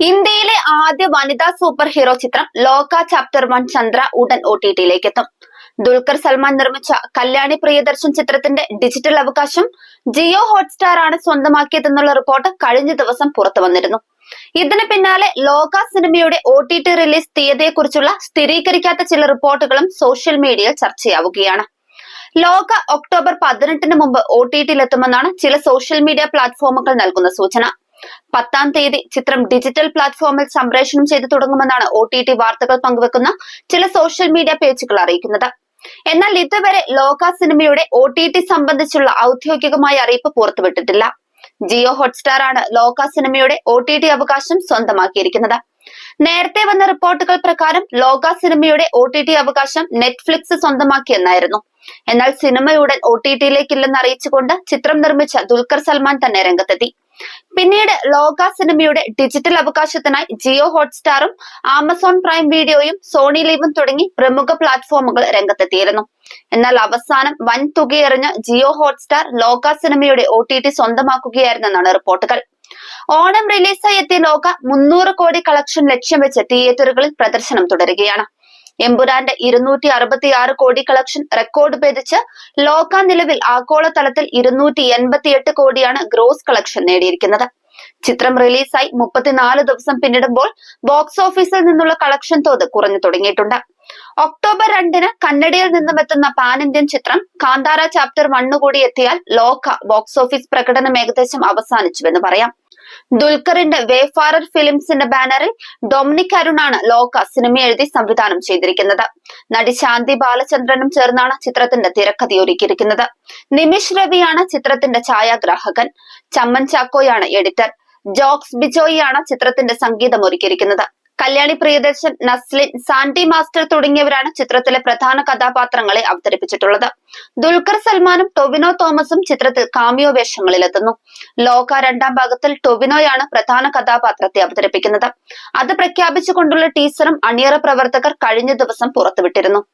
ഇന്ത്യയിലെ ആദ്യ വനിതാ സൂപ്പർ ഹീറോ ചിത്രം ലോക ചാപ്റ്റർ വൺ ചന്ദ്ര ഉടൻ ഒ ടി ടിയിലേക്ക് എത്തും ദുൽഖർ സൽമാൻ നിർമ്മിച്ച കല്യാണി പ്രിയദർശൻ ചിത്രത്തിന്റെ ഡിജിറ്റൽ അവകാശം ജിയോ ഹോട്ട്സ്റ്റാർ ആണ് സ്വന്തമാക്കിയതെന്നുള്ള റിപ്പോർട്ട് കഴിഞ്ഞ ദിവസം പുറത്തു വന്നിരുന്നു. ഇതിന് പിന്നാലെ ലോക സിനിമയുടെ ഒ ടി ടി റിലീസ് തീയതിയെക്കുറിച്ചുള്ള സ്ഥിരീകരിക്കാത്ത ചില റിപ്പോർട്ടുകളും സോഷ്യൽ മീഡിയയിൽ ചർച്ചയാവുകയാണ്. ലോക ഒക്ടോബർ പതിനെട്ടിന് മുമ്പ് ഒ ടി ടിയിലെത്തുമെന്നാണ് ചില സോഷ്യൽ മീഡിയ പ്ലാറ്റ്ഫോമുകൾ നൽകുന്ന സൂചന. പത്താം തീയതി ചിത്രം ഡിജിറ്റൽ പ്ലാറ്റ്ഫോമിൽ സംപ്രേഷണം ചെയ്തു തുടങ്ങുമെന്നാണ് ഒ വാർത്തകൾ പങ്കുവെക്കുന്ന ചില സോഷ്യൽ മീഡിയ പേജുകൾ അറിയിക്കുന്നത്. എന്നാൽ ഇതുവരെ ലോക സിനിമയുടെ ഒ ടി ടി സംബന്ധിച്ചുള്ള ഔദ്യോഗികമായ അറിയിപ്പ് പുറത്തുവിട്ടിട്ടില്ല. ജിയോ ഹോട്ട്സ്റ്റാർ ആണ് ലോക സിനിമയുടെ ഒ ടി ടി അവകാശം സ്വന്തമാക്കിയിരിക്കുന്നത്. നേരത്തെ വന്ന റിപ്പോർട്ടുകൾ പ്രകാരം ലോക സിനിമയുടെ ഒ ടി ടി അവകാശം നെറ്റ്ഫ്ലിക്സ് സ്വന്തമാക്കിയെന്നായിരുന്നു. എന്നാൽ സിനിമയുടൻ ഒ ടി ടിയിലേക്കില്ലെന്ന് അറിയിച്ചുകൊണ്ട് ചിത്രം നിർമ്മിച്ച ദുൽഖർ സൽമാൻ തന്നെ രംഗത്തെത്തി. പിന്നീട് ലോക സിനിമയുടെ ഡിജിറ്റൽ അവകാശത്തിനായി ജിയോ ഹോട്ട്സ്റ്റാറും ആമസോൺ പ്രൈം വീഡിയോയും സോണി ലീവും തുടങ്ങി പ്രമുഖ പ്ലാറ്റ്ഫോമുകൾ രംഗത്തെത്തിയിരുന്നു. എന്നാൽ അവസാനം വൻ തുകയെറിഞ്ഞ് ജിയോ ഹോട്ട്സ്റ്റാർ ലോക സിനിമയുടെ ഒ ടി ടി സ്വന്തമാക്കുകയായിരുന്നെന്നാണ് റിപ്പോർട്ടുകൾ. ഓണം റിലീസായി എത്തിയ ലോക മുന്നൂറ് കോടി കളക്ഷൻ ലക്ഷ്യം വെച്ച് തിയേറ്ററുകളിൽ പ്രദർശനം തുടരുകയാണ്. എമ്പുരാന്റെ ഇരുന്നൂറ്റി അറുപത്തി ആറ് കോടി കളക്ഷൻ റെക്കോർഡ് ഭേദിച്ച് ലോക നിലവിൽ ആഗോളതലത്തിൽ ഇരുന്നൂറ്റി എൺപത്തി എട്ട് കോടിയാണ് ഗ്രോസ് കളക്ഷൻ നേടിയിരിക്കുന്നത്. ചിത്രം റിലീസായി മുപ്പത്തിനാല് ദിവസം പിന്നിടുമ്പോൾ ബോക്സ് ഓഫീസിൽ നിന്നുള്ള കളക്ഷൻ തോത് കുറഞ്ഞു തുടങ്ങിയിട്ടുണ്ട്. ഒക്ടോബർ രണ്ടിന് കന്നഡയിൽ നിന്നും എത്തുന്ന പാൻ ഇന്ത്യൻ ചിത്രം കാന്താര ചാപ്റ്റർ വണ്ണു കൂടി എത്തിയാൽ ലോക ബോക്സ് ഓഫീസ് പ്രകടനം ഏകദേശം അവസാനിച്ചുവെന്ന് പറയാം. ദുൽഖറിന്റെ വേഫാറർ ഫിലിംസിന്റെ ബാനറിൽ ഡൊമിനിക് അരുണാണ് ലോക സിനിമ എഴുതി സംവിധാനം ചെയ്തിരിക്കുന്നത്. നടി ശാന്തി ബാലചന്ദ്രനും ചേർന്നാണ് ചിത്രത്തിന്റെ തിരക്കഥയൊരുക്കിയിരിക്കുന്നത് നിമിഷ് രവിയാണ് ചിത്രത്തിന്റെ ഛായാഗ്രാഹകൻ. ചമ്മൻ ചാക്കോയാണ് എഡിറ്റർ. ജോക്സ് ബിജോയിയാണ് ചിത്രത്തിന്റെ സംഗീതം ഒരുക്കിയിരിക്കുന്നത്. കല്യാണി പ്രിയദർശൻ നസ്ലിൻ സാന്റി മാസ്റ്റർ തുടങ്ങിയവരാണ് ചിത്രത്തിലെ പ്രധാന കഥാപാത്രങ്ങളെ അവതരിപ്പിച്ചിട്ടുള്ളത്. ദുൽഖർ സൽമാനും ടൊവിനോ തോമസും ചിത്രത്തിൽ കാമിയോ വേഷങ്ങളിലെത്തുന്നു. ലോക രണ്ടാം ഭാഗത്തിൽ ടൊവിനോയാണ് പ്രധാന കഥാപാത്രത്തെ അവതരിപ്പിക്കുന്നത്. അത് പ്രഖ്യാപിച്ചുകൊണ്ടുള്ള ടീസറും അണിയറ പ്രവർത്തകർ കഴിഞ്ഞ ദിവസം പുറത്തുവിട്ടിരുന്നു.